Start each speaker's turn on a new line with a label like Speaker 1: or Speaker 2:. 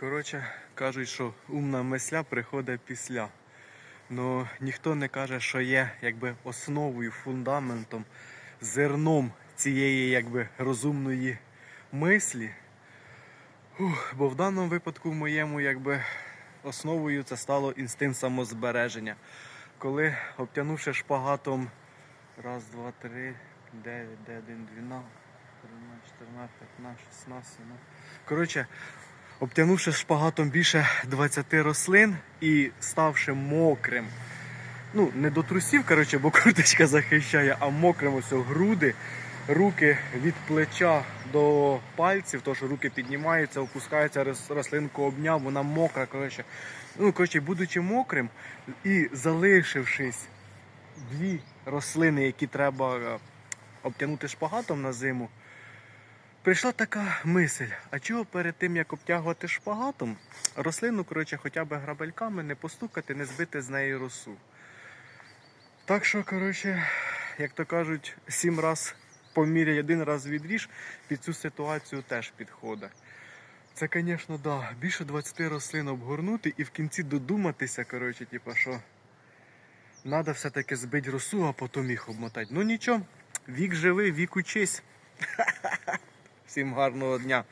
Speaker 1: Коротше, кажуть, що умна мисля приходить після. Ну ніхто не каже, що є якби основою, фундаментом, зерном цієї якби розумної мислі. Ух, бо в даному випадку в моєму якби основою це стало інстинкт самозбереження. Коли обтянувши шпагатом раз, два, три, дев'ять, де один, дванадцять, тринадцять, чотирнадцять, п'ятнадцять, шістнадцять, сімнадцять. Коротше, обтянувши шпагатом більше 20 рослин і ставши мокрим. Ну, не до трусів, коротше, бо курточка захищає, а мокрим ось груди, руки від плеча до пальців, то що руки піднімаються, опускаються, рослинку обняв, вона мокра. Коротше. Ну, коротше, будучи мокрим і залишившись дві рослини, які треба е, обтягнути шпагатом на зиму, прийшла така мисль, а чого перед тим, як обтягувати шпагатом, рослину, коротше, хоча б грабельками не постукати, не збити з неї росу. Так що, коротше, як то кажуть, сім раз поміряй, один раз відріж, під цю ситуацію теж підходить. Це, звісно, да, більше 20 рослин обгорнути і в кінці додуматися, коротше, типу, що треба все-таки збити росу, а потім їх обмотати. Ну нічого, вік живий, вік учись. Всім гарного дня.